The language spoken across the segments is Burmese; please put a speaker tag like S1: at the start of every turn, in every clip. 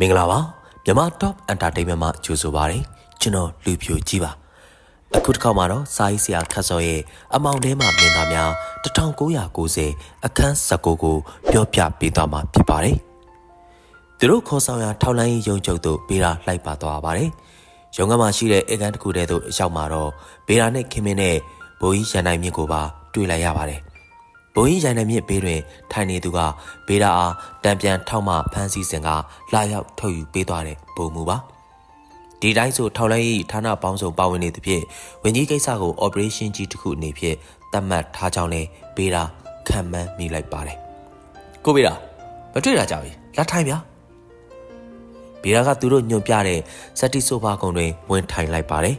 S1: မင်္ဂလာပါမြန်မာ Top Entertainment မှာကြိုဆိုပါရစေကျွန်တော်လူပြိုကြီးပါအခုတစ်ခါမှာတော့စာရေးဆရာခတ်စောရဲ့အမောင်ထဲမှာမင်းသားများ1990အခန်း19ကိုပြောပြပေးသွားမှာဖြစ်ပါတယ်သူတို့ခေါ်ဆောင်ရာထောက်လိုင်းရုံချုပ်သို့ဘေးရာလိုက်ပါသွားပါတယ်ရုံကမှာရှိတဲ့အေကန်တစ်ခုတည်းသို့ရောက်မှာတော့ဘေးရာနဲ့ခင်မင်းနဲ့ဘိုးကြီးရန်နိုင်မြင့်ကိုပါတွေ့လိုက်ရပါတယ် ဘုံကြီးရိုင်နယ်မြစ်ဘေးတွင်ထိုင်နေသူကဘေးဒါအားတံပြန်ထောက်မှဖမ်းဆီးစဉ်ကလာရောက်ထုတ်ယူပေးသွားတဲ့ပုံမူပါဒီတိုင်းဆိုထောက်လိုက်ရေးဌာနပေါင်းစုံပါဝင်နေသဖြင့်ဝင်ကြီးကိစ္စကို operation ကြီးတစ်ခုအနေဖြင့်သတ်မှတ်ထားကြောင်းလဲဘေးဒါခံမှန်းမိလိုက်ပါတယ်ကိုဘေးဒါမတွေ့တာကြပြီလက်ထိုင်ဗျာဘေးဒါကသူတို့ညွန်ပြတဲ့စက်တီဆိုဖာကုံတွင်ဝင်ထိုင်လိုက်ပါတယ်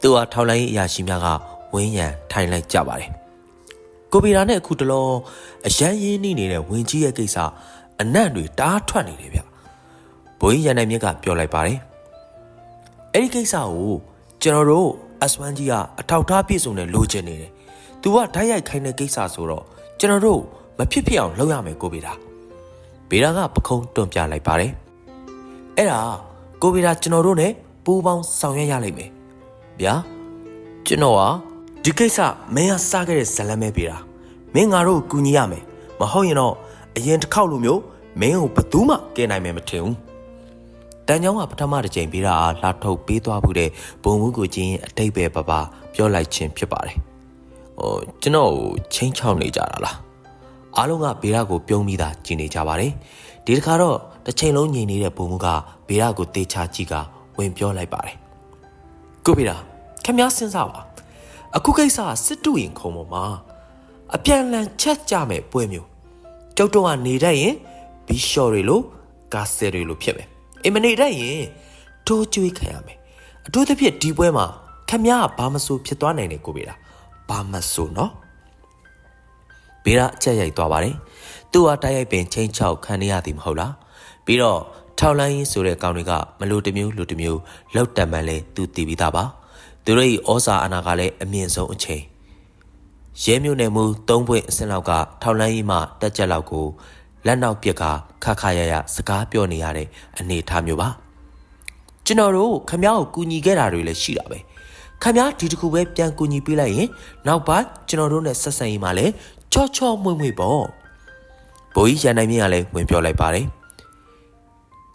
S1: သူဟာထောက်လိုက်ရေးအရာရှိများကဝင်းရံထိုင်လိုက်ကြပါတယ် ကိုဗီရာနဲ့အခုတလောအရန်ရင်းနှီးနေတဲ့ဝင်ကြီးရဲ့ကိစ္စအနံ့တွေတားထွက်နေတယ်ဗျဘိုးကြီးရန်နိုင်မြင့်ကပြောလိုက်ပါတယ်အဲ့ဒီကိစ္စကိုကျွန်တော်တို့ S1 ကြီးကအထောက်ထားပြည့်စုံတဲ့လိုချင်နေတယ်။ तू ကဓာတ်ရိုက်ခိုင်းတဲ့ကိစ္စဆိုတော့ကျွန်တော်တို့မဖြစ်ဖြစ်အောင်လုပ်ရမယ်ကိုဗီရာဗီရာကပခုံးတွန့်ပြလိုက်ပါတယ်အဲ့ဒါကိုဗီရာကျွန်တော်တို့ ਨੇ ပူးပေါင်းဆောင်ရွက်ရလိမ့်မယ်ဗျာကျွန်တော်ကဒီကိစ္စမင်းကစားခဲ့တဲ့ဇလန်ပဲပြေတာ မင်းငါတို့ကူညီရမယ်မဟုတ်ရင်တော့အရင်တစ်ခေါက်လိုမျိုးမင်းကိုဘယ်သူမှကဲနိုင်မယ်မထင်ဘူးတန်ချောင်းကပထမတစ်ချိန်ပြေတာအားလှထုတ်ပေးသွားမှုတဲ့ဘုံမှုကိုချင်းအတိတ်ပဲပပပြောလိုက်ခြင်းဖြစ်ပါတယ်ဟိုကျွန်တော်ချင်းချောက်နေကြတာလားအားလုံးကဘေရာကိုပြုံးပြီးသားကြည်နေကြပါတယ်ဒီတစ်ခါတော့တစ်ချိန်လုံးညင်နေတဲ့ဘုံမှုကဘေရာကိုတေချာကြည့်ကဝင်ပြောလိုက်ပါတယ်ကိုဘေရာခင်ဗျားစဉ်းစားပါအခုကိစ္စကစစ်တူရင်ခုံပေါ်မှာ အပြန်လန်ချက်ကြမဲ့ပွဲမျိုးကျုပ်တို့ကနေတတ်ရင်ဘီရှော့တွေလိုကာဆယ်တွေလိုဖြစ်မယ်အင်မနေတတ်ရင်ထိုးကျွေးခံရမယ်အထူးသဖြင့်ဒီပွဲမှာခမည်းကဘာမဆိုဖြစ်သွားနိုင်တယ်ကိုဘေးလားဘာမဆိုနော်ဘေးကအချက်ရိုက်သွားပါတယ်သူ့ဟာတိုက်ရိုက်ပင်ချင်းချောက်ခံရသည်မဟုတ်လားပြီးတော့ထောက်လိုင်းရေးဆိုတဲ့ကောင်တွေကမလို့တမျိုးလူတမျိုးလောက်တံမှန်လဲသူတည်ပြီးသားပါသူတို့၏ဩစာအာဏာကလည်းအမြင့်ဆုံးအချိန် ရဲမြို့နယ်မူ၃ပွင့်အစင်လောက်ကထောက်လန်းကြီးမှတက်ကြက်လောက်ကိုလက်နောက်ပြက်ကခခရရစကားပြောနေရတဲ့အနေအထားမျိုးပါကျွန်တော်တို့ခမားကိုကူညီခဲ့တာတွေလည်းရှိတာပဲခမားဒီတခုပဲပြန်ကူညီပေးလိုက်ရင်နောက်ပိုင်းကျွန်တော်တို့နဲ့ဆက်ဆံရေးမှာလည်းချော့ချော့မွေ့မွေ့ပေါ့ဘိုးကြီးရန်နိုင်မြင့်ကလည်းဝင်ပြောလိုက်ပါတယ်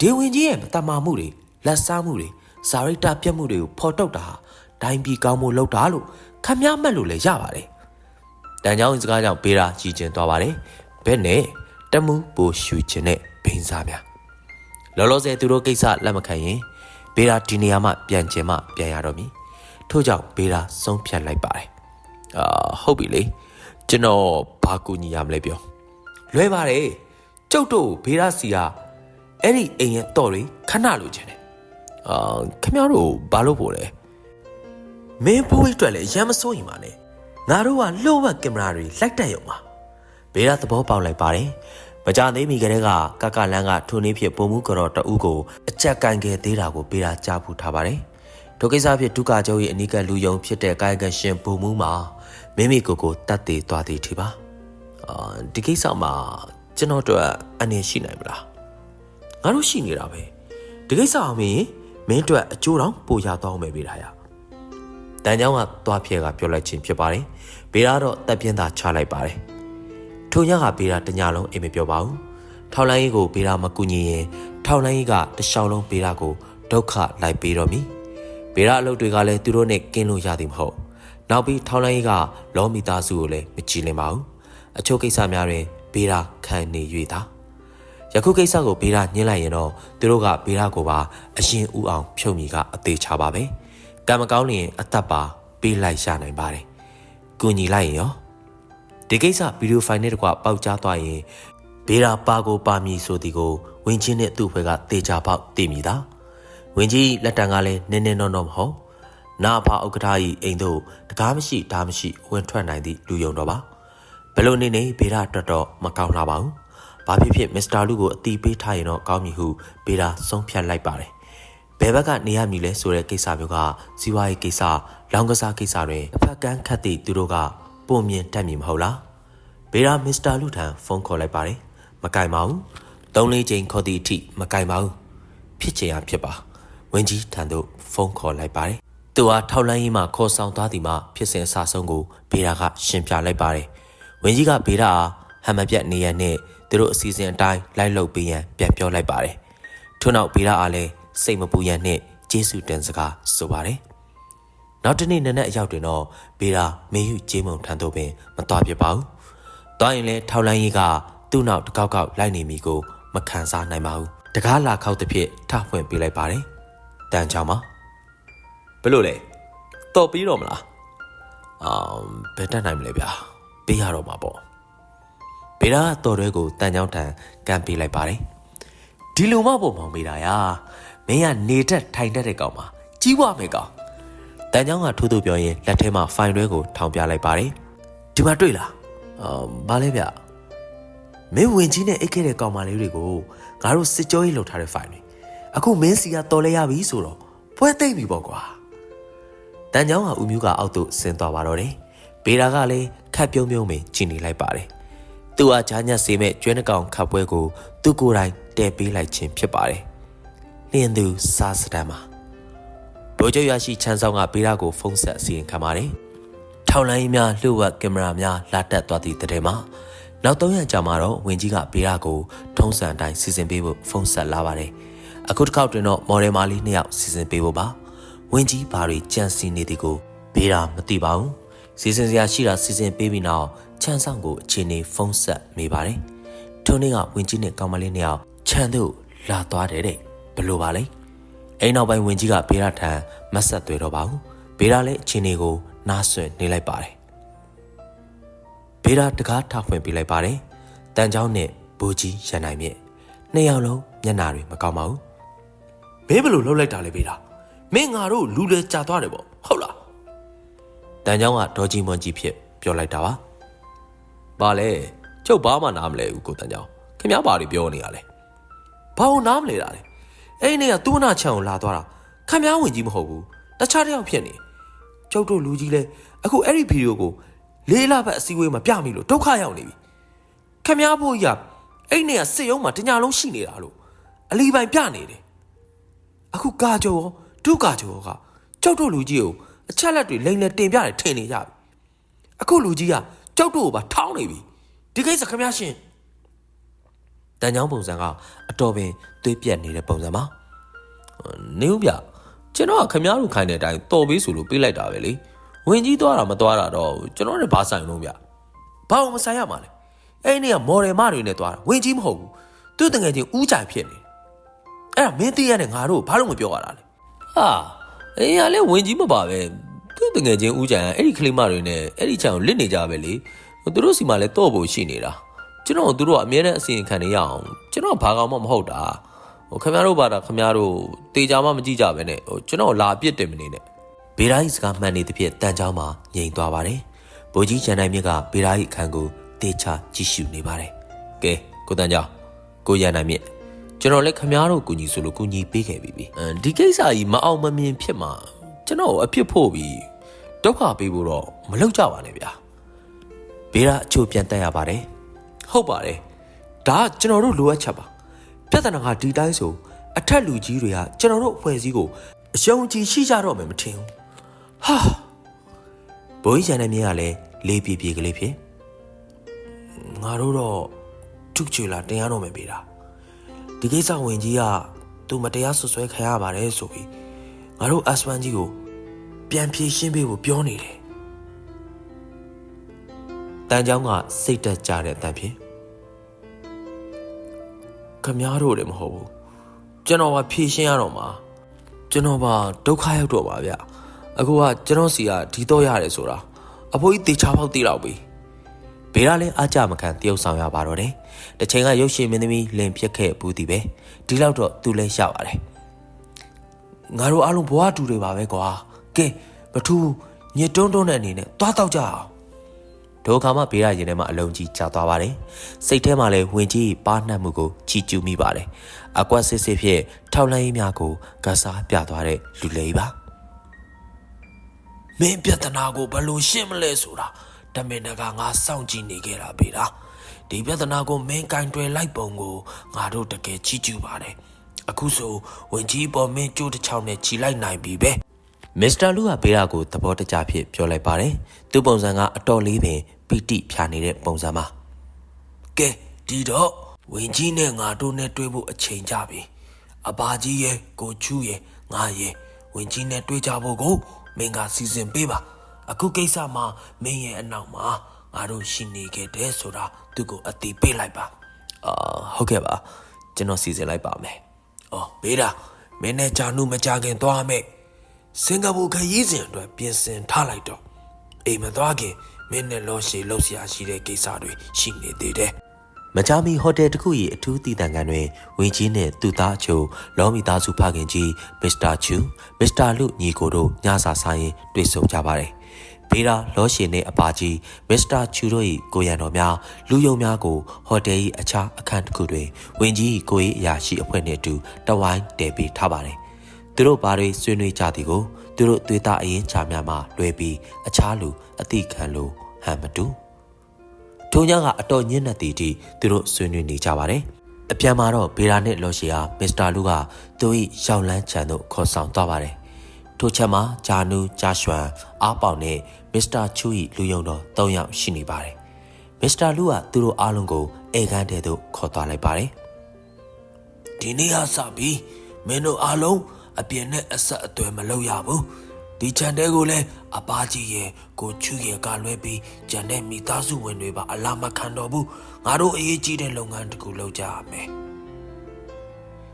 S1: ဒေဝင်ကြီးရဲ့မတမာမှုတွေလက်စားမှုတွေဇာရိတာပြတ်မှုတွေကိုဖော်ထုတ်တာဟာဒိုင်းပြီးကောင်းမှုလောက်တာလို့ခမည်းမှတ်လို့လည်းရပါတယ်။ တန်ချောင်းစကားကြောင့်ဘေးရာကြည်ကျင်သွားပါတယ်။ဘယ်နဲ့တမှုပိုရှူခြင်းနဲ့ဘိန်းစားများလောလောဆယ်သူတို့ကိစ္စလက်မခံရင်ဘေးရာဒီနေရာမှပြန်ကျင်မှပြန်ရတော့မည်။ထို့ကြောင့်ဘေးရာဆုံးဖြတ်လိုက်ပါတယ်။အာဟုတ်ပြီလေကျွန်တော်ဘာကူညီရမလဲပြော။လွဲပါတယ်ကျုပ်တို့ဘေးရာစီကအဲ့ဒီအိမ်ရဲ့တော့တွေခဏလိုချင်တယ်။အာခင်ဗျားတို့ဘာလို့ပို့လဲ။မင်းဖိုးအတွက်လည်းရမ်းမစိုးရင်ပါနဲ့ ငါတို့ကလှုပ်ဝက်ကင်မရာတွေလိုက်တက်ရုံပါဘေးရသဘောပေါက်လိုက်ပါတယ်မကြသေးမီကလေးကကကလန်းကထိုနည်းဖြစ်ပုံမှုကြော်တအူးကိုအချက်ကန်ခဲ့သေးတာကိုဘေးရကြားဖူးထားပါတယ်ဒုကိစ္စဖြစ်ဒုက္ခကျုံရဲ့အနိကလူယုံဖြစ်တဲ့ကာယကရှင်ပုံမှုမှာမိမိကိုယ်ကိုတတ်သေးသွားသေးထီပါအာဒီကိစ္စမှာကျွန်တော်တို့အနေရှိနိုင်မလားငါတို့ရှိနေတာပဲဒီကိစ္စအောင်မင်းမင်းတို့အကျိုးတော့ပိုရတော့မယ်ဘေးရရ တန်ချောင်းကသွားဖြဲကပြောလိုက်ခြင်းဖြစ်ပါတယ်။ဘေးကတော့တက်ပြင်းသာချလိုက်ပါတယ်။ထိုညကဘေးကတညလုံးအိမ်မပြောပါဘူး။ထောက်လိုင်းကြီးကိုဘေးကမကူညီရင်ထောက်လိုင်းကြီးကတလျှောက်လုံးဘေးကိုဒုက္ခလိုက်ပေးတော့မည်။ဘေးကအလုပ်တွေကလည်းသူတို့နဲ့ကင်းလို့ရသည်မဟုတ်။နောက်ပြီးထောက်လိုင်းကြီးကလောမီသားစုကိုလည်းမကြည်လင်ပါဘူး။အချို့ကိစ္စများတွင်ဘေးကခံနေ၍သာယခုကိစ္စကိုဘေးကညှင်းလိုက်ရင်တော့သူတို့ကဘေးကိုပါအရင်ဦးအောင်ဖြုတ်မိကအသေးချပါပဲ။ ကံမကောင်းရင်အသက်ပါပေးလိုက်ရနိုင်ပါတယ်။ကူညီလိုက်ရင်ရောဒီကိစ္စဗီဒီယိုဖိုင်နဲ့တကွပေါက်ကြားသွားရင်ဘေးရာပါကိုပါမီဆိုဒီကိုဝင်းချင်းနဲ့သူ့ဖွဲ့ကတေချာပေါက်တည်မိတာ။ဝင်းကြီးလက်တံကလည်းနင်းနေတော့တော့မဟုတ်။နာဖာဥက္ကဋ္ဌကြီးအိမ်တို့တကားမရှိဓာမရှိဝင်ထွက်နိုင်သည့်လူယုံတော့ပါ။ဘလို့နေနေဘေးရာတော်တော်မကောင်းလာပါဘူး။ဘာဖြစ်ဖြစ်မစ္စတာလူကိုအတီးပေးထားရင်တော့ကောင်းပြီဟုဘေးရာဆုံးဖြတ်လိုက်ပါတယ် ဘယ်ဘက်ကနေရမည်လဲဆိုတဲ့ကိစ္စမျိုးကဇီဝရေးကိစ္စလောင်ကစားကိစ္စတွေအဖက်ကန်းခတ်သည့်သူတို့ကပုံမြင်တတ်မည်မဟုတ်လားဘေရာမစ္စတာလူထံဖုန်းခေါ်လိုက်ပါတယ်မကင်ပါဘူးသုံးလေးချိန်ခေါ်သည့်အထိမကင်ပါဘူးဖြစ်ချင်ရဖြစ်ပါဝင်းကြီးထံသို့ဖုန်းခေါ်လိုက်ပါတယ်သူဟာထောက်လန်းရေးမှခေါ်ဆောင်သွားသည်မှဖြစ်စဉ်အစဆုံးကိုဘေးရာကရှင်းပြလိုက်ပါတယ်ဝင်းကြီးကဘေးရာအားဟမ်မပြတ်နေရနဲ့သူတို့အစီအစဉ်အတိုင်းလိုက်လုပ်ပေးရန်ပြန်ပြောလိုက်ပါတယ်ထို့နောက်ဘေးရာအားလည်း စိတ်မပူရန်နှင့်ကျေးဇူးတင်စကားဆိုပါတယ်နောက်တစ်နေ့နနက်အရောက်တွင်တော့ဘေးရာမေယူကျေးမုံထံသို့ပင်မတော်ပြပါဘူး။တွားရင်လည်းထောက်လန်းရေးကသူ့နောက်တစ်ကောက်ကောက်လိုက်နေမိကိုမခံစားနိုင်ပါဘူး။တကားလာခောက်တစ်ဖြစ်ထဖွင့်ပေးလိုက်ပါတယ်။တန်ချောင်းမဘယ်လိုလဲ။တော်ပြီးတော့မလား။အော်ဘယ်တက်နိုင်မလဲဗျာ။ပေးရတော့မှာပေါ့။ဘေးရာတော်ရဲကိုတန်ချောင်းထံကန်ပေးလိုက်ပါတယ်။ဒီလိုမှပုံမောင်ပေးတာရာ။ မင်းကနေတက်ထိုင်တက်တဲ့ကောင်မှာကြီးပွားမယ်ကောင်။တန်ချောင်းကထိုးထိုးပြောရင်လက်ထဲမှာဖိုင်တွဲကိုထောင်ပြလိုက်ပါတယ်။ဒီမှာတွေ့လား။အော်ဘာလဲဗျ။မင်းဝင်ကြီးနဲ့အိတ်ခဲ့တဲ့ကောင်မလေးတွေကိုငါတို့စစ်ကြောရေးလုပ်ထားတဲ့ဖိုင်တွေအခုမင်းစီကတော်လဲရပြီဆိုတော့ပွဲသိမ့်ပြီပေါ့ကွာတန်ချောင်းကဦးမျိုးကအောက်သို့ဆင်းသွားပါတော့တယ်ဘေရာကလည်းခတ်ပြုံးပြုံးပင်ချီနေလိုက်ပါတယ်သူဟာဂျာညက်စေမဲ့ကျွဲနှကောင်ခတ်ပွဲကိုသူ့ကိုယ်တိုင်တဲပေးလိုက်ခြင်းဖြစ်ပါတယ် လင်းသူစားစတမ်းမှာဗိုလ်ချုပ်ရရှိချမ်းဆောင်ကဘေရာကိုဖုန်းဆက်အစီရင်ခံပါတယ်ထောင်လိုင်းများလှုပ်ဝက်ကင်မရာများလာတက်သွားသည့်တဲ့မှာနောက်၃ရက်ကြာမှတော့ဝင်ကြီးကဘေးရာကိုထုံးစံအတိုင်းစီစဉ်ပေးဖို့ဖုန်းဆက်လာပါတယ်။အခုတစ်ခေါက်တွင်တော့မော်ဒယ်မာလေးနှစ်ယောက်စီစဉ်ပေးဖို့ပါ။ဝင်ကြီးဘာတွေကြံစီနေသည်ကိုဘေးရာမသိပါဘူး။စီစဉ်စရာရှိတာစီစဉ်ပေးပြီးနောက်ချမ်းဆောင်ကိုအချိန်နေဖုန်းဆက်မိပါတယ်။ထိုနေ့ကဝင်ကြီးနဲ့ကောင်မလေးနှစ်ယောက်ချမ်းတို့လာသွားတယ်တဲ့ ဘယ်လိုပါလဲ။အိမ်နောက်ပိုင်းဝင်ကြီးကဘေးရာထံမဆက်သွဲတော့ပါဘူး။ဘေးရာလည်းအချိန်တွေကိုနားဆွင့်နေလိုက်ပါတယ်။ဘေးရာတကားထောက်ဖွင့်ပေးလိုက်ပါတယ်။တန်ချောင်းနဲ့ဘူကြီးရန်နိုင်မြင့်နှစ်ယောက်လုံးမျက်နှာတွေမကောင်းပါဘူး။မင်းဘယ်လိုလှုပ်လိုက်တာလဲဘေးရာ။မင်းငါတို့လူလေကြာသွားတယ်ပေါ့ဟုတ်လား။တန်ချောင်းကဒေါ်ကြီးမွန်ကြီးဖြစ်ပြောလိုက်တာပါ။ဘာလဲချုပ်ဘာမှနားမလဲဘူးကိုတန်ချောင်း။ခင်ဗျားဘာတွေပြောနေရလဲ။ဘာလို့နားမလဲတာလဲ။ အဲ့ဒီနေ့ကသူ့နာချံကိုလာသွားတာခင်ဗျားဝင်ကြီးမဟုတ်ဘူး။တခြားတစ်ယောက်ဖြစ်နေ။ကျုပ်တို့လူကြီးလဲအခုအဲ့ဒီဗီဒီယိုကိုလေးလပတ်အစည်းအဝေးမှာပြမိလို့ဒုက္ခရောက်နေပြီခမည်းဖို့ရအဲ့နေကစစ်ရုံးမှာတညာလုံးရှိနေတာလို့အလီပိုင်ပြနေတယ်အခုကာကျော်ရောဒုကာကျော်ရောကကြောက်တို့လူကြီးကိုအချက်လက်တွေလိမ့်လက်တင်ပြတယ်ထင်နေကြပြီအခုလူကြီးကကြောက်တို့ကိုပါထောင်းနေပြီဒီကိစ္စခမည်းရှင် တန်ချောင်းပုံစံကအတော်ပင်သွေးပြက်နေတဲ့ပုံစံပါနေဦးဗျကျွန်တော်ကခမည်းတို့ခိုင်းတဲ့အတိုင်းတော်ပေးဆိုလို့ပေးလိုက်တာပဲလေဝင်ကြီးသွားတာမသွားတာတော့ကျွန်တော်လည်းဘာဆိုင်လို့ဗျဘာလို့မဆိုင်ရမှာလဲအဲ့ဒီကမော်ဒယ်မတွေနဲ့သွားတာဝင်ကြီးမဟုတ်ဘူးသူ့တငယ်ချင်းဦးကြိုင်ဖြစ်နေအဲ့ဒါမင်းသိရတဲ့ငါတို့ဘာလို့မပြောရတာလဲဟာအေးရလဲဝင်ကြီးမပါပဲသူ့တငယ်ချင်းဦးကြိုင်ကအဲ့ဒီကလေးမတွေနဲ့အဲ့ဒီချံကိုလစ်နေကြပဲလေသူတို့စီမှာလည်းတော့ဖို့ရှိနေတာ ကျွန်တော်တို့ကအမြဲတမ်းအစီရင်ခံနေရအောင်ကျွန်တော်ဘာကောင်မှမဟုတ်တာဟိုခင်ဗျားတို့ဘာတာခင်ဗျားတို့တေချာမှမကြည့်ကြပဲနဲ့ဟိုကျွန်တော်လာအပြစ်တင်မနေနဲ့ဘေရာကြီးစကားမှန်နေသဖြင့်တန်ချောင်းမှာငြိမ်သွားပါတယ်။ဗိုလ်ကြီးချန်နိုင်မြင့်ကဘေရာကြီးအခန်းကိုတေချာကြည့်ရှုနေပါတယ်။ကဲကိုတန်ချောင်းကိုရန်နိုင်မြင့်ကျွန်တော်လည်းခမားတို့ကူညီဆိုလို့ကူညီပေးခဲ့ပြီ။အဲဒီကိစ္စကြီးမအောင်မမြင်ဖြစ်မှာကျွန်တော်အဖြစ်ဖို့ပြီးဒုက္ခပေးဖို့တော့မလုပ်ကြပါနဲ့ဗျာ။ဘေရာအချို့ပြန်တက်ရပါတယ်။ ဟုတ်ပါတယ်။ဒါကကျွန်တော်တို့လိုအပ်ချက်ပါ။ပြဿနာကဒီတိုင်းဆိုအထက်လူကြီးတွေကကျွန်တော်တို့အဖွဲ့အစည်းကိုအရှုံးကြီးရှိကြတော့မယ်မထင်ဘူးဟာဘိုးကြီးရန်တဲ့မြင်ကလည်းလေးပြေပြေကလေးဖြစ်ငါတို့တော့ထုချေလာတင်ရတော့မယ်ပေးတာဒီကိစ္စဝင်ကြီးကသူမတရားဆွဆွဲခံရပါတယ်ဆိုပြီးငါတို့အစပန်ကြီးကိုပြန်ဖြေရှင်းပေးဖို့ပြောနေတယ်တန်ချောင်းကစိတ်တက်ကြတဲ့အတန်ဖြစ် ခမားတို့လည်းမဟုတ်ဘူးကျွန်တော်ကဖြေရှင်းရတော့မှာကျွန်တော်ပါဒုက္ခရောက်တော့ပါဗျအခုကကျွန်တော်စီကဒီတော့ရတယ်ဆိုတာအဖိုးကြီးတေချာပေါက်တေးတော့ပြီဘေးရလဲအားကြမခံတရုပ်ဆောင်ရပါတော့တယ်တချိန်ကရုပ်ရှင်မင်းသမီးလင်ပြက်ခဲ့ဘူးဒီပဲဒီလောက်တော့သူလဲရပါတယ်ငါတို့အားလုံးဘဝတူတွေပါပဲကွာကဲမထူးညစ်တွန်းတွန်းတဲ့အနေနဲ့သွားတော့ကြအောင် ဒုက္ခမှဘေးရရင်ထဲမှာအလုံးကြီးကြာသွားပါတယ်စိတ်ထဲမှာလည်းဝင်ကြီးပါနှက်မှုကိုချီကျူးမိပါတယ်အကွက်စစ်စစ်ဖြစ်ထောက်လိုင်းရေးများကိုကစားပြသွားတဲ့လူလေးပါမင်းပြဿနာကိုဘယ်လိုရှင်းမလဲဆိုတာတမင်တကာငါစောင့်ကြည့်နေခဲ့တာပေလားဒီပြဿနာကိုမင်းကင်တွယ်လိုက်ပုံကိုငါတို့တကယ်ချီးကျူးပါတယ်
S2: အခုဆိုဝင်ကြီးပေါ်မင်းကျိုးတစ်ချောင်းနဲ့ခြိလိုက်နိုင်ပြီပဲ
S1: မစ္စတာလူကဘေးရာကိုသဘောတကျဖြစ်ပြောလိုက်ပါတယ်သူ့ပုံစံကအတော်လေးပင်ပီတိဖြာနေတဲ့ပုံစံပါ
S2: ကဲဒီတော့ဝင်ကြီးနဲ့ငါတို့နဲ့တွေ့ဖို့အချိန်ကြပြီအဘာကြီးရဲ့ကိုချူရဲ့ငါရဲ့ဝင်ကြီးနဲ့တွေ့ကြဖို့ကိုမင်းကစီစဉ်ပေးပါအခုကိစ္စမှာမင်းရဲ့အနောက်မှာငါတို့ရှိနေခဲ့တယ်ဆိုတာသူ့ကိုအတိပေးလိုက်ပါ
S1: အာဟုတ်ကဲ့ပါကျွန်တော်စီစဉ်လိုက်ပါမယ်။
S2: အော်ဘေးတာမင်းနဲ့ဂျာနုမကြခင်သွားမယ်။ စင်ကာပူခရီးစဉ်အတွက်ပြင်ဆင်ထားလိုက်တော့အိမ်မသွားခင်မင်းနဲ့လောရှေလှုပ်ရှားရှိတဲ့ကိစ္စတွေရှိနေသေးတယ်
S1: မကြမီဟိုတယ်တစ်ခု၏အထူးတည်တံကန်တွင်ဝင်းကြီးနှင့်သူသားအချို့လောမီသားစုဖခင်ကြီးမစ္စတာချူမစ္စတာလူညီကိုတို့ညစာစားရင်တွေ့ဆုံကြပါတယ်။ဘေးရာလောရှင်နှင့်အပါကြီးမစ္စတာချူတို့၏ကိုရံတော်များလူယုံများကိုဟိုတယ်၏အခြားအခန်းတစ်ခုတွင်ဝင်းကြီး၏ကို၏အရာရှိအဖွဲ့နှင့်အတူတဝိုင်းတည်ပြီးထားပါတယ်။ သူတို့ဘာတွေဆွေးနွေးကြသည်ကိုသူတို့သွေးသားအရင်ချာများမှလွဲပြီးအခြားလူအတိခံလို့ဟန်မတူ။ထိုညကအတော်ညံ့တဲ့တီတီသူတို့ဆွေးနွေးနေကြပါတယ်။အပြန်မှာတော့ဘေရာနဲ့လော်ရှီယာမစ္စတာလူကသူ၏ရောက်လန်းချန်တို့ခေါ်ဆောင်သွားပါတယ်။ထိုချက်မှာဂျာနူဂျာရွှမ်အားပေါင်နဲ့မစ္စတာချူ၏လူယုံတော်၃ယောက်ရှိနေပါတယ်။မစ္စတာလူကသူတို့အားလုံးကိုအေခန်းထဲသို့ခေါ်သွားလိုက်ပါတယ်။
S2: ဒီနေ့ဟာစပြီးမင်းတို့အားလုံး အပြင်နဲ့အဆက်အသွယ်မလုပ်ရဘူး။ဒီချန်တဲကိုလည်းအပါကြီးရဲ့ကိုချူရဲ့ကလွဲပြီးဂျန်တဲ့မိသားစုဝင်တွေပါအလာမခံတော့ဘူး။ငါတို့အရေးကြီးတဲ့လုပ်ငန်းတစ်ခုလုပ်ကြရမယ်။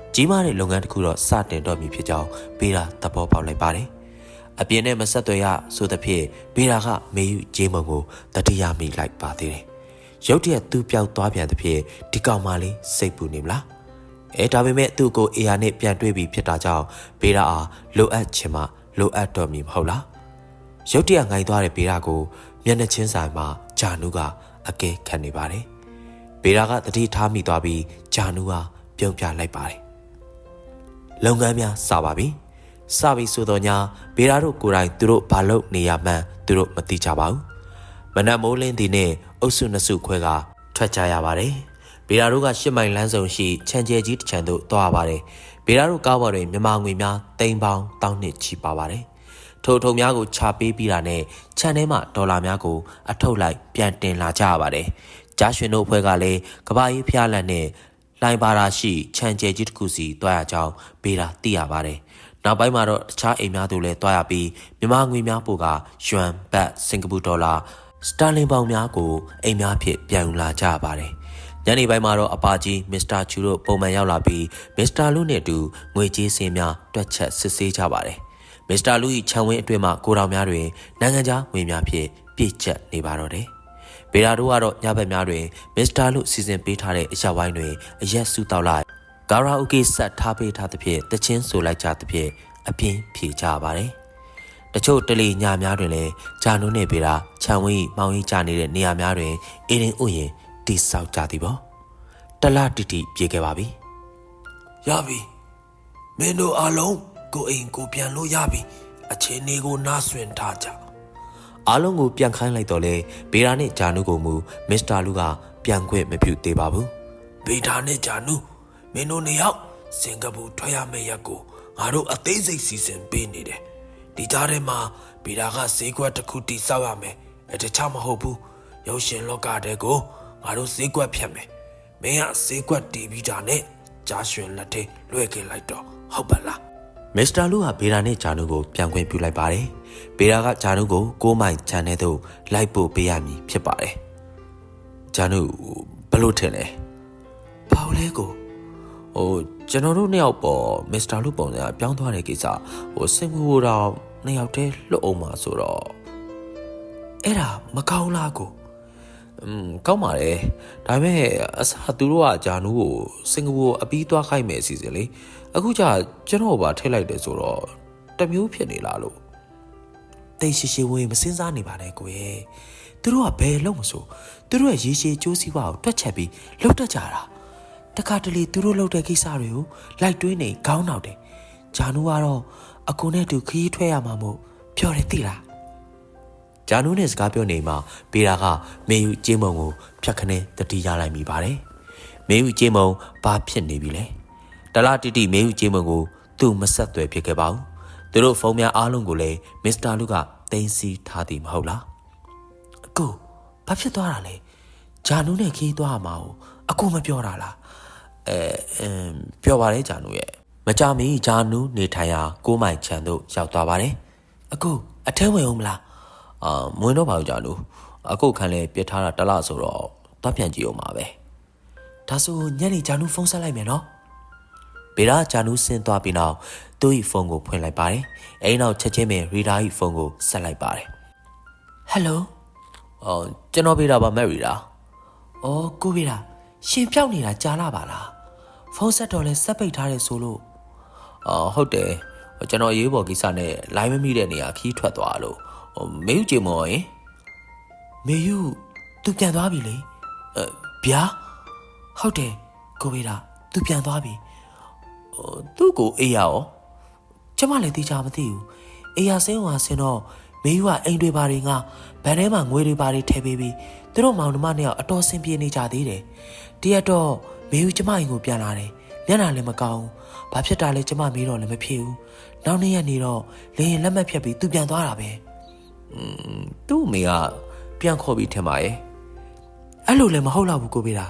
S2: ။
S1: ကြီးမားတဲ့လုပ်ငန်းတစ်ခုတော့စတင်တော့မည်ဖြစ်ကြောင်းဘေရာသဘောပေါက်လိုက်ပါတယ်။အပြင်နဲ့မဆက်သွယ်ရဆိုသဖြင့်ဘေရာကမေယူဂျေးမုံကိုတတိယမိလိုက်ပါသေးတယ်။ရုတ်တရက်သူပျောက်သွားပြန်သဖြင့်ဒီကောင်မလေးစိတ်ပူနေမလား။ အဲဒါပေမဲ့သူ့ကိုအေယာနဲ့ပြန်တွေ့ပြီးဖြစ်တာကြောင့်ဘေရာအားလိုအပ်ချင်မှလိုအပ်တော်မည်မဟုတ်လား။ရုတ်တရက်ငိုင်သွားတဲ့ဘေရာကိုမျက်နှာချင်းဆိုင်မှာဂျာနူကအကဲခံနေပါတယ်။ဘေရာကတတိထားမိသွားပြီးဂျာနူကပြုံးပြလိုက်ပါတယ်။လုပ်ငန်းများစပါပြီစပြီဆိုတော့ညာဘေရာတို့ကိုယ်တိုင်သူတို့ဘာလုပ်နေရမှန်းသူတို့မသိကြပါဘူးမနက်မိုးလင်းဒီနေ့အုပ်စုနှစ်စုခွဲကထွက်ကြရပါတယ် ဘေရာတို့ကရှစ်မိုင်လမ်းစုံရှိခြံကျဲကြီးတစ်ချံသို့သွားပါတယ်ဘေရာတို့ကားပေါ်တွင်မြမငွေများတိမ်ပေါင်းတောင်းနှစ်ချီပါပါတယ်ထိုထုံများကိုချပေးပြီးတာနဲ့ခြံထဲမှာဒေါ်လာများကို အထုတ်လိုက်ပြန်တင်လာကြရပါတယ်ဂျာရွှင်တို့အဖွဲ့ကလည်းကဘာကြီးဖျားလန်နဲ့လိုင်ပါရာရှိခြံကျဲကြီးတစ်ခုစီတွားရကြောင်းဘေးတာသိရပါတယ်။နောက်ပိုင်းမှာတော့အခြားအိမ်များတို့လည်းတွားရပြီးမြန်မာငွေများပို့ကယွမ်ဘတ်စင်ကာပူဒေါ်လာစတာလင်ပေါင်များကိုအိမ်များဖြစ်ပြန်ယူလာကြရပါတယ်။ ညနေပိုင်းမှာတော့အပါကြီးမစ္စတာချူတို့ပုံမှန်ရောက်လာပြီးမစ္စတာလူနဲ့အတူငွေကြေးစင်းများတွက်ချက်စစ်ဆေးကြပါတယ်။မစ္စတာလူ၏ခြံဝင်းအတွင်းမှကိုတော်များတွင်နိုင်ငံခြားငွေများဖြင့်ပြည့်ကျက်နေပါတော့တယ်။ဘေရာတို့ကတော့ညဘက်များတွင်မစ္စတာလို့စီစဉ်ပေးထားတဲ့အရာဝိုင်းတွင်အရက်စုတောက်လိုက်ဂါရာအိုကေဆက်ထားပေးထားသဖြင့်တချင်းဆိုလိုက်ကြသဖြင့်အပြင်းဖြေကြပါတယ်။တချို့တလီညများတွင်လည်းဂျာနုနဲ့ဘေရာခြံဝင်းမောင်းရင်ကြနေတဲ့နေရာများတွင်အင်းရင်ဥယင် တိဆောက်ကြသည်ပေါ့။တလားတီတီပြေခဲ့ပါပြီ
S2: ရပြီမင်းတို့အားလုံးကိုအိမ်ကိုပြန်လို့ရပြီအချိန်လေးကိုနားဆွင်ထားကြ။
S1: အားလုံးကိုပြန်ခိုင်းလိုက်တော့လေဘေရာနဲ့ဂျာနုကိုမူမစ္စတာလူကပြန်ခွင့်မပြုသေးပါဘူး။
S2: ဗေဒါနဲ့ဂျာနုမင်းတို့နှစ်ယောက်စင်ကာပူထွက်ရမယ့်ရက်ကိုငါတို့အသေးစိတ်စီစဉ်ပေးနေတယ်ဒီကြားထဲမှာဗေဒါကဈေးကွက်တစ်ခုတိစောက်ရမယ်အဲတခြားမဟုတ်ဘူးရုပ်ရှင်လောကတဲ့ကို ငါတို့ဈေးကွက်ဖြတ်မယ်မင်းကဈေးကွက်တီးပြီးတာနဲ့ဂျာရွှင်လက်ထဲလွှဲခဲ့လိုက်တော့ဟုတ်ပါလား
S1: မစ္စတာလူဟာဘေရာနဲ့ဂျာနုကိုပြန်ခွင့်ပြုလိုက်ပါတယ်။ဘေရာကဂျာနုကို6မိုင်ခြံထဲသို့လိုက်ပို့ပေးရမည်ဖြစ်ပါတယ်။ဂျာနုဘယ်လို့ထင်လဲ
S2: ဘာလဲကို။
S1: ဟိုကျွန်တော်တို့နှစ်ယောက်ပေါ်မစ္စတာလူပုံစံကပြောင်းသွားတဲ့ကိစ္စဟိုစင်ကူတော့နှစ်ယောက်တည်းလွတ်အောင်မှာဆိုတော့
S2: အဲ့ဒါမကောင်းလားကို
S1: อืมကောင်းပါတယ်။ဒါပေမဲ့အစားသူတို့ကဂျာနုကိုစင်ကာပူအပီးသွားခိုင်းမယ်အစီအစဉ်လေ။အခုကျကျွန်တော်ပါထည့်လိုက်တယ်ဆိုတော့တစ်မျိုးဖြစ်နေလားလို့
S2: တိတ်ရှိရှိဝေးမစင်းစားနေပါနဲ့ကိုရဲ့သူတို့ကဘယ်လုံးမဆိုသူတို့ရဲ့ရေရှည်ကြိုးစည်းဝါကိုတွက်ချက်ပြီးလှုပ်တတ်ကြတာတခါတလေသူတို့လှုပ်တဲ့ကိစ္စတွေကိုလိုက်တွင်းနေခေါင်းနောက်တယ်ဂျာနူကတော့အကူနဲ့တူခရီးထွက်ရမှာမို့ပြောတယ်သိလား
S1: ဂျာနူးနဲ့စကားပြောနေမှာဘေရာကမေယူကျေးမုံကိုဖြတ်ခနဲတတိရလိုက်မိပါတယ်။မေယူကျေးမုံဘာဖြစ်နေပြီလဲ။တလားတိတိမေယူချင်းမွန်ကိုသူမဆက်သွယ်ဖြစ်ခဲ့ပါဘူးသူတို့ဖုန်းများအားလုံးကိုလည်းမစ္စတာလူကတင်စီထားသည်မဟုတ်လားအကိုဘာဖြစ်သွားတာလဲဂျာနူးနဲ့ခီးသွားမှာကိုအကိုမပြောတာလားအဲအမ်ပြောပါလေဂျာနူးရဲ့မကြမီဂျာနူးနေထိုင်ရာကိုမိုင်ချန်တို့ရောက်သွားပါတယ်အကိုအထဲဝင်အောင်မလား အာမွေးတော့ပါဘူးဂျာနူးအကိုခံလဲပြစ်ထားတာတစ်လဆိုတော့တော့ပြန်ကြည့်အောင်ပါပဲဒါဆိုညနေဂျာနူးဖုန်းဆက်လိုက်မယ်နော်ဗေဒာဂျာနူးဆင်းသွားပြီးနောက်သူ့၏ဖုန်းကိုဖွင့်လိုက်ပါတယ်။အဲဒီနောက်ချက်ချင်းပဲရီဒါ၏ဖုန်းကိုဆက်လိုက်ပါတယ်။ဟယ်လို။အော်ကျွန်တော်ဗေဒာပါမက်ရီဒါ။အော်ကိုဗေဒာရှင်ပြောက်နေတာကြားလာပါလား။ဖုန်းဆက်တော့လဲဆက်ပိတ်ထားတယ်ဆိုလို့။အော်ဟုတ်တယ်။ကျွန်တော်ရေးပေါ်ကိစ္စနဲ့လိုင်းမမိတဲ့နေရာခီးထွက်သွားလို့ဟို မေယူကြည့်မော်ရင်မေယူသူပြန်သွားပြီလေ။အဲဗျာဟုတ်တယ်ကိုဗေဒာသူပြန်သွားပြီ။ဟိုသူ့ကိုအေးရရောကျမလည်းသိချာမသိဘူးအေးရဆင်းဟွာဆင်းတော့မေယူကအိမ်တွေပါတွေငါဗန်ထဲမှာငွေတွေပါတွေထည့်ပေးပြီးသူတို့မောင်နှမနှစ်ယောက်အတော်ဆင်ပြေနေကြသေးတယ်တရက်တော့မေယူကျမအိမ်ကိုပြန်လာတယ်မျက်နှာလည်းမကောင်းဘူးဘာဖြစ်တာလဲကျမမေးတော့လည်းမဖြစ်ဘူးနောက်နေ့ရက်နေတော့လေရင်လက်မှတ်ဖြတ်ပြီးသူပြန်သွားတာပဲอืม သူ့အမေကပြန်ခေါ်ပြီးထင်ပါရဲ့အဲ့လိုလည်းမဟုတ်တော့ဘူးကိုဘေးတာ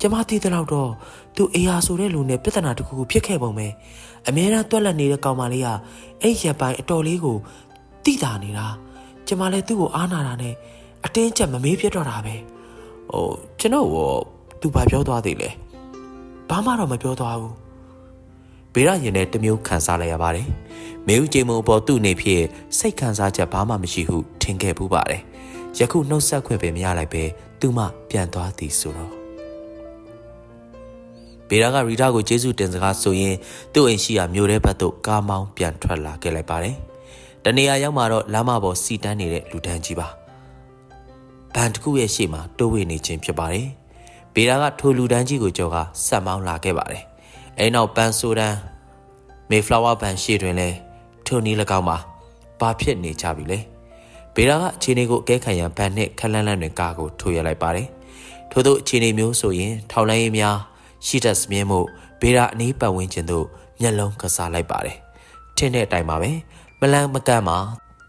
S1: ကျမသိတဲ့လောက်တော့သူအေယာဆိုတဲ့လူနဲ့ပြဿနာတစ်ခုခုဖြစ်ခဲ့ပုံပဲအမြဲတမ်းတွက်လက်နေတဲ့ကောင်မလေးကအဲ့ရက်ပိုင်းအတော်လေးကိုတိတာနေတာကျမလည်းသူ့ကိုအားနာတာနဲ့အတင်းကျပ်မမေးဖြစ်တော့တာပဲဟိုကျွန်တော်ကသူဘာပြောသွားသေးလဲဘာမှတော့မပြောသွားဘူး ဘေးရရင်နဲ့တမျိုးခံစားလိုက်ရပါတယ်မေဦးချိန်မုံအပေါ်သူ့အနေဖြင့်စိတ်ခံစားချက်ဘာမှမရှိဟုထင်ခဲ့ပူပါတယ်ယခုနှုတ်ဆက်ခွင့်ပဲမရလိုက်ပဲသူမှပြန်သွားသည်ဆိုတော့ဘေရာကရီတာကိုကျေးဇူးတင်စကားဆိုရင်သူ့အိမ်ရှိရာမြို့ထဲဘက်သို့ကားမောင်းပြန်ထွက်လာခဲ့လိုက်ပါတယ်တနေရာရောက်မှတော့လမ်းမပေါ်စီတန်းနေတဲ့လူတန်းကြီးပါဘန်တစ်ခုရဲ့ရှေ့မှာတိုးဝေနေခြင်းဖြစ်ပါတယ်ဘေရာကထိုလူတန်းကြီးကိုကြော်ကဆက်မောင်းလာခဲ့ပါတယ်အဲနောက်ပန်ဆိုဒန် မေဖလာဝါဘန်ရှေ့တွင်လဲထိုနီး၎င်းမှာဘာဖြစ်နေကြပြီလဲဗေဒာကအခြေအနေကိုအကဲခံရန်ဗန်နဲ့ခက်လန်းလန်းတွင်ကားကိုထိုးရလိုက်ပါတယ်။ထို့သောအခြေအနေမျိုးဆိုရင်ထောင်လိုင်းရေးများရှိတတ်စမြဲမှုဗေဒာအနီးပတ်ဝန်းကျင်သို့မျက်လုံးကစားလိုက်ပါတယ်။ထင်းတဲ့အတိုင်းပါပဲမလန်းမကန့်မှာ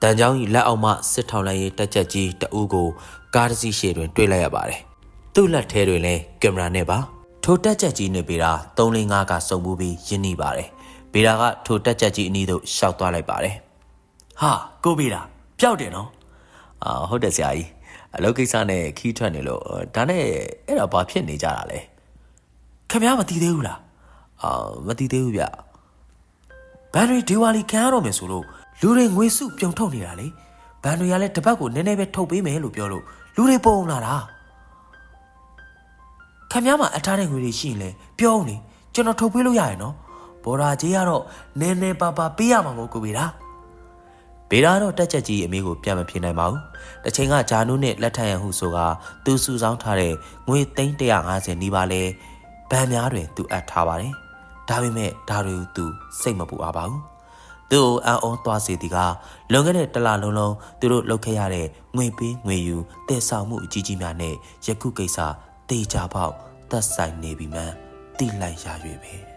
S1: တန်ချောင်းကြီးလက်အောက်မှစစ်ထောင်လိုင်းရေးတက်ချက်ကြီးတအူးကိုကားတစ်စီးရှေ့တွင်တွေ့လိုက်ရပါတယ်။သူ့လက်ထဲတွင်လည်းကင်မရာနဲ့ပါထိုတက်ချက်ကြီးနဲ့ဗေဒာ305ကစုံမှုပြီးရင်းနှီးပါတယ်။ ဗေဒာကထိုတက်ချက်ကြီးအနီးသို့ရှောက်သွားလိုက်ပါတယ်။ဟာကိုဗီတာပျောက်တယ်နော်အာဟုတ်တယ်ဆရာကြီးအလုပ်ကိစ္စနဲ့ခီးထွက်နေလို့ဒါနဲ့အဲ့တော့ဘာဖြစ်နေကြတာလဲခင်ဗျားမသိသေးဘူးလားအာမသိသေးဘူးဗျဘန်တွေဒီဝါလီခံရတော့မယ်ဆိုလို့လူတွေငွေစုပြုံထုတ်နေတာလေဘန်တွေကလည်းတစ်ပတ်ကိုနည်းနည်းပဲထုတ်ပေးမယ်လို့ပြောလို့လူတွေပုံလာတာခင်ဗျားမှာအထားတဲ့ငွေတွေရှိရင်လေပြောဦးလေကျွန်တော်ထုတ်ပေးလို့ရရင်နော် ဘော်ဒါကြီးကတော့နည်းနည်းပါးပါးပေးရမှာမို့ကိုဗီတာဗေဒာတော့တက်ချက်ကြီးအမေကိုပြန်မဖြေနိုင်ပါဘူး။တစ်ချိန်ကဂျာနုနဲ့လက်ထပ်ရန်ဟုဆိုကသူစုဆောင်းထားတဲ့ငွေသိန်း150နီးပါးလဲဗန်များတွင်သူအပ်ထားပါတယ်။ဒါပေမဲ့ဒါတွေကိုသူစိတ်မပူအားပါဘူး။သူ့ကိုအံ့ဩသွားစေသည်ကလွန်ခဲ့တဲ့တစ်လလုံးလုံးသူတို့လုပ်ခဲ့ရတဲ့ငွေပေးငွေယူတည်ဆောင်မှုအကြီးကြီးများနဲ့ယခုကိစ္စတေချာပေါက်သက်ဆိုင်နေပြီမှန်တိလိုက်ရ၍ပဲ။